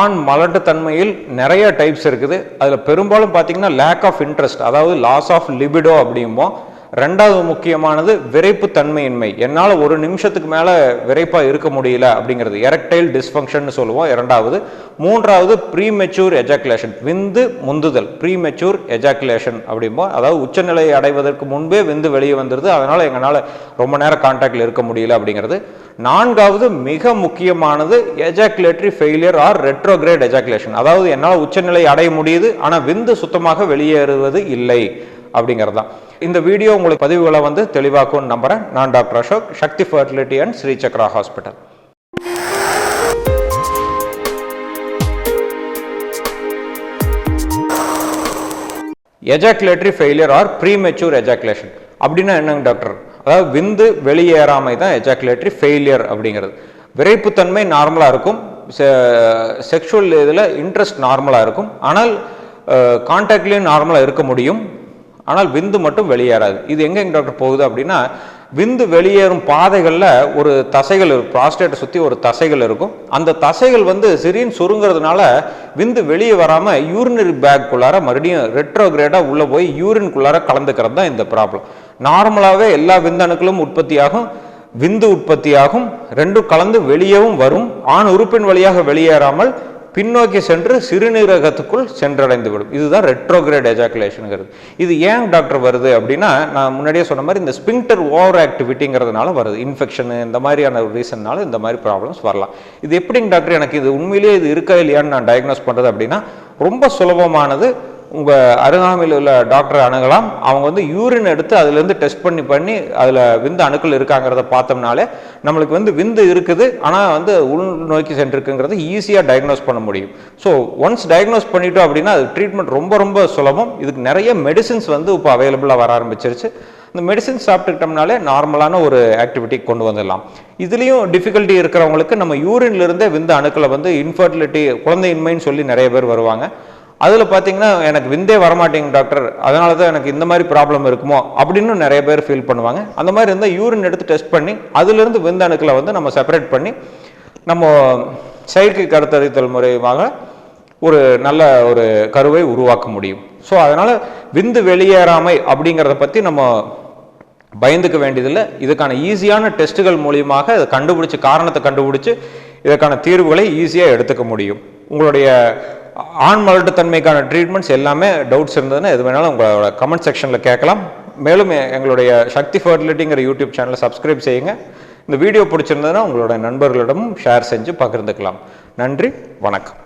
ஆண் மலட்டுத்தன்மையில் நிறைய டைப்ஸ் இருக்குது. அதில் பெரும்பாலும் பார்த்தீங்கன்னா லேக் ஆஃப் இன்ட்ரெஸ்ட் அதாவது லாஸ் ஆஃப் லிபிடோ அப்படிம்போம் ரெண்டாவது முக்கியமானது விரைப்பு தன்மையின்மை என்னால் ஒரு நிமிஷத்துக்கு மேலே விரைப்பாக இருக்க முடியல அப்படிங்கிறது. எரக்டைல் டிஸ்ஃபங்க்ஷன் சொல்லுவோம் இரண்டாவது. மூன்றாவது ப்ரீமெச்சூர் எஜாக்குலேஷன் விந்து முந்துதல். ப்ரீமெச்சூர் எஜாக்குலேஷன் அப்படிம்போம் அதாவது உச்சநிலையை அடைவதற்கு முன்பே விந்து வெளியே வந்துடுது அதனால் எங்களால் ரொம்ப நேரம் கான்டாக்டில் இருக்க முடியல அப்படிங்கிறது. நான்காவது மிக முக்கியமானது ejaculatory failure or retrograde ejaculation அதாவது என்னால் உச்சநிலை அடைய முடியுது ஆனால் விந்து சுத்தமாக வெளியேறுவது இல்லை. அப்படிங்கிறது தான் இந்த வீடியோ உங்களுக்கு பதிவுகளை வந்து தெளிவாக்கும்னு நம்புகிறேன் நான் doctor Ashok Sakthi fertility and Sri Chakra hospital. Ejaculatory failure or premature ejaculation அப்படின்னா என்னங்க டாக்டர்? அதாவது விந்து வெளியேறாமை தான் எஜாக்குலேட்டரி ஃபெயிலியர் அப்படிங்கிறது. விரைப்புத்தன்மை நார்மலாக இருக்கும். செக்ஷுவல் இதில் இன்ட்ரெஸ்ட் நார்மலாக இருக்கும். ஆனால் கான்டாக்ட்லேயும் நார்மலாக இருக்க முடியும். ஆனால் விந்து மட்டும் வெளியேறாது. இது எங்கே டாக்டர் போகுது அப்படின்னா விந்து வெளியேறும் பாதைகளில் ஒரு தசைகள் இருக்கும். ப்ராஸ்டேட்டை சுற்றி ஒரு தசைகள் இருக்கும். அந்த தசைகள் வந்து சிறின்னு சுருங்கிறதுனால விந்து வெளியே வராமல் யூரினரி பேக்குள்ளார மறுபடியும் ரெட்ரோகிரேடாக உள்ளே போய் யூரின்குள்ளார கலந்துக்கிறது தான் இந்த ப்ராப்ளம் நார்மலாகவே எல்லா விந்தணுக்களும் உற்பத்தியாகும் விந்து உற்பத்தியாகும். ரெண்டும் கலந்து வெளியேவும் வரும். ஆண் உறுப்பின் வழியாக வெளியேறாமல் பின்னோக்கி சென்று சிறுநீரகத்துக்குள் சென்றடைந்து விடும் இதுதான் ரெட்ரோகிரேட் எஜாக்குலேஷனுங்கிறது இது ஏன் டாக்டர் வருது அப்படின்னா நான் முன்னாடியே சொன்ன மாதிரி இந்த ஸ்பிங்டர் ஓவர் ஆக்டிவிட்டிங்கிறதுனால வருது. இன்ஃபெக்ஷனு இந்த மாதிரியான ஒரு ரீசன்னால இந்த மாதிரி ப்ராப்ளம்ஸ் வரலாம். இது எப்படிங்க டாக்டர் எனக்கு இது உண்மையிலேயே இது இருக்கா இல்லையான்னு நான் டயக்னோஸ் பண்ணுறது அப்படின்னா ரொம்ப சுலபமானது உங்கள் அருகாமையில் உள்ள டாக்டரை அணுகலாம். அவங்க வந்து யூரின் எடுத்து அதுலேருந்து டெஸ்ட் பண்ணி பண்ணி அதில் விந்து அணுக்கள் இருக்காங்கிறத பார்த்தோம்னாலே நம்மளுக்கு வந்து விந்து இருக்குது. ஆனால் வந்து உள் நோக்கி சென்றிருக்குங்கிறத ஈஸியாக டயக்னோஸ் பண்ண முடியும். ஸோ ஒன்ஸ் டயக்னோஸ் பண்ணிட்டோம் அப்படின்னா அது ட்ரீட்மெண்ட் ரொம்ப ரொம்ப சுலபம். இதுக்கு நிறைய மெடிசின்ஸ் வந்து இப்போ அவைலபிளாக வர ஆரம்பிச்சிருச்சு. இந்த மெடிசின் சாப்பிட்டுக்கிட்டோம்னாலே நார்மலான ஒரு ஆக்டிவிட்டி கொண்டு வந்துடலாம். இதுலேயும் டிஃபிகல்ட்டி இருக்கிறவங்களுக்கு நம்ம யூரின்லேருந்தே விந்து அணுக்களை வந்து இன்ஃபர்டிலிட்டி குழந்தையின்மைன்னு சொல்லி நிறைய பேர் வருவாங்க. அதில் பார்த்தீங்கன்னா எனக்கு விந்தே வரமாட்டேங்க டாக்டர். அதனால தான் எனக்கு இந்த மாதிரி ப்ராப்ளம் இருக்குமோ அப்படின்னு நிறைய பேர் ஃபீல் பண்ணுவாங்க. அந்த மாதிரி இருந்தால் யூரின் எடுத்து டெஸ்ட் பண்ணி அதுலேருந்து விந்தணுக்களை வந்து நம்ம செப்பரேட் பண்ணி நம்ம செயற்கை கருத்தரித்தல் மூலயமாக ஒரு நல்ல ஒரு கருவை உருவாக்க முடியும். ஸோ அதனால் விந்து வெளியேறாமை அப்படிங்கிறத பற்றி நம்ம பயந்துக்க வேண்டியதில்லை. இதுக்கான ஈஸியான டெஸ்ட்டுகள் மூலியமாக அதை கண்டுபிடிச்சி காரணத்தை கண்டுபிடிச்சி இதற்கான தீர்வுகளை ஈஸியாக எடுத்துக்க முடியும். உங்களுடைய ஆண் மலட்டுத்தன்மைக்கான ட்ரீட்மெண்ட்ஸ் எல்லாமே டவுட்ஸ் இருந்ததுன்னா எது வேணாலும் உங்களோட கமெண்ட் செக்ஷனில் கேட்கலாம். மேலும் எங்களுடைய சக்தி ஃபர்டிலிட்டிங்கிற யூடியூப் சேனலை சப்ஸ்கிரைப் செய்யுங்க. இந்த வீடியோ பிடிச்சிருந்ததுன்னா உங்களோட நண்பர்களிடமும் ஷேர் செஞ்சு பகிர்ந்துக்கலாம். நன்றி வணக்கம்.